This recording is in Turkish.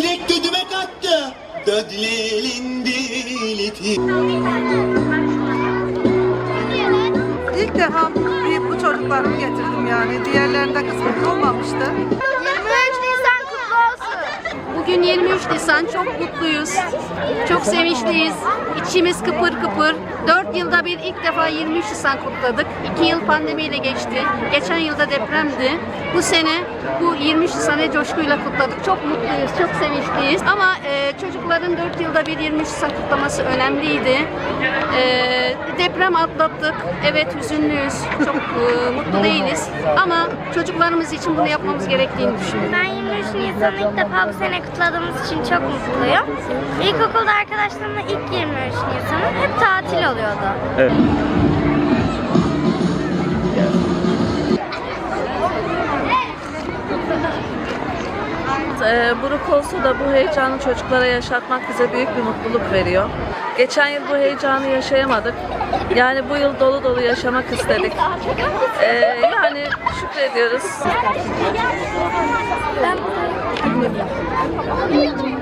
Direkt dödüme kattı. Dödlelin bileti. İlk defa bu çocuklarımı getirdim yani. Diğerlerinde kısmet olmamıştı. 23 Nisan kutlu olsun. Bugün 23 Nisan çok mutluyuz. Çok sevinçliyiz. İçimiz kıpır kıpır. 4 yılda bir ilk defa 23 Nisan kutladık. 2 yıl pandemiyle geçti. Geçen yılda depremdi. Bu sene bu 23 Nisan'ı coşkuyla kutladık. Çok mutluyuz, çok sevinçliyiz. Ama e, çocukların 4 yılda bir 23 Nisan kutlaması önemliydi. E, deprem atlattık. Evet hüzünlüyüz. Çok e, mutlu değiliz. Ama çocuklarımız için bunu yapmamız gerektiğini düşünüyorum. Ben 23 Nisan'ı ilk defa bu sene kutladığımız için çok mutluyum. İlkokulda arkadaşlarımla ilk 23 Nisan'ı hep tatil oluyordu. e, buruk olsa da bu heyecanı çocuklara yaşatmak bize büyük bir mutluluk veriyor. Geçen yıl bu heyecanı yaşayamadık. Yani bu yıl dolu dolu yaşamak istedik. E, yani şükrediyoruz. Thank you.